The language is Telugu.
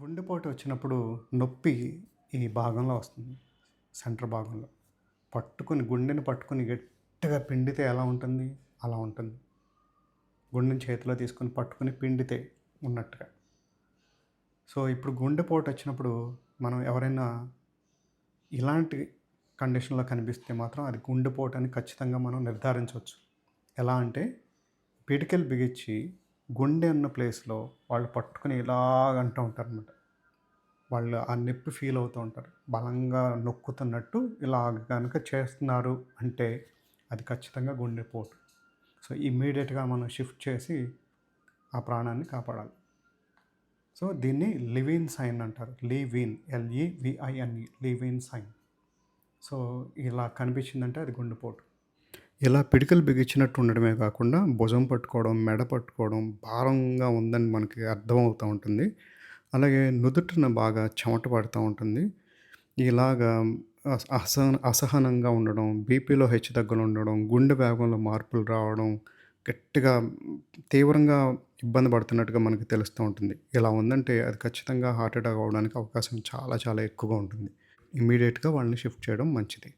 గుండెపోటు వచ్చినప్పుడు నొప్పి ఈ భాగంలో వస్తుంది సెంటర్ భాగంలో. పట్టుకొని గుండెని పట్టుకొని గట్టిగా పిండితే ఎలా ఉంటుంది? అలా ఉంటుంది. గుండెని చేతిలో తీసుకొని పట్టుకొని పిండితే ఉన్నట్టుగా. సో ఇప్పుడు గుండెపోటు వచ్చినప్పుడు మనం ఎవరైనా ఇలాంటి కండిషన్లో కనిపిస్తే మాత్రం అది గుండెపోటు అని ఖచ్చితంగా మనం నిర్ధారించవచ్చు. ఎలా అంటే పిడికెలు బిగించి గుండె ఉన్న ప్లేస్లో వాళ్ళు పట్టుకుని ఇలాగ అంటూ ఉంటారు అనమాట వాళ్ళు ఆ నొప్పి ఫీల్ అవుతూ ఉంటారు. బలంగా నొక్కుతున్నట్టు ఇలా కనుక చేస్తున్నారు అంటే అది ఖచ్చితంగా గుండెపోటు సో ఇమ్మీడియట్గా మనం షిఫ్ట్ చేసి ఆ ప్రాణాన్ని కాపాడాలి. సో దీన్ని లివిన్ సైన్ అంటారు. Levine L E V I N E Levine sign. So ఇలా కనిపించిందంటే అది గుండెపోటు ఇలా పిడికలు బిగించినట్టు ఉండడమే కాకుండా భుజం పట్టుకోవడం మెడ పట్టుకోవడం భారంగా ఉందని మనకి అర్థమవుతూ ఉంటుంది. అలాగే నుదుటిన బాగా చెమట పడుతూ ఉంటుంది. ఇలాగా అస- అసహన అసహనంగా ఉండడం బీపీలో హెచ్చుతగ్గులు ఉండడం గుండె వేగంలో మార్పులు రావడం గట్టిగా తీవ్రంగా ఇబ్బంది పడుతున్నట్టుగా మనకి తెలుస్తూ ఉంటుంది. ఇలా ఉందంటే అది ఖచ్చితంగా హార్ట్ అటాక్ అవ్వడానికి అవకాశం చాలా చాలా ఎక్కువగా ఉంటుంది. ఇమీడియట్గా వాళ్ళని షిఫ్ట్ చేయడం మంచిది.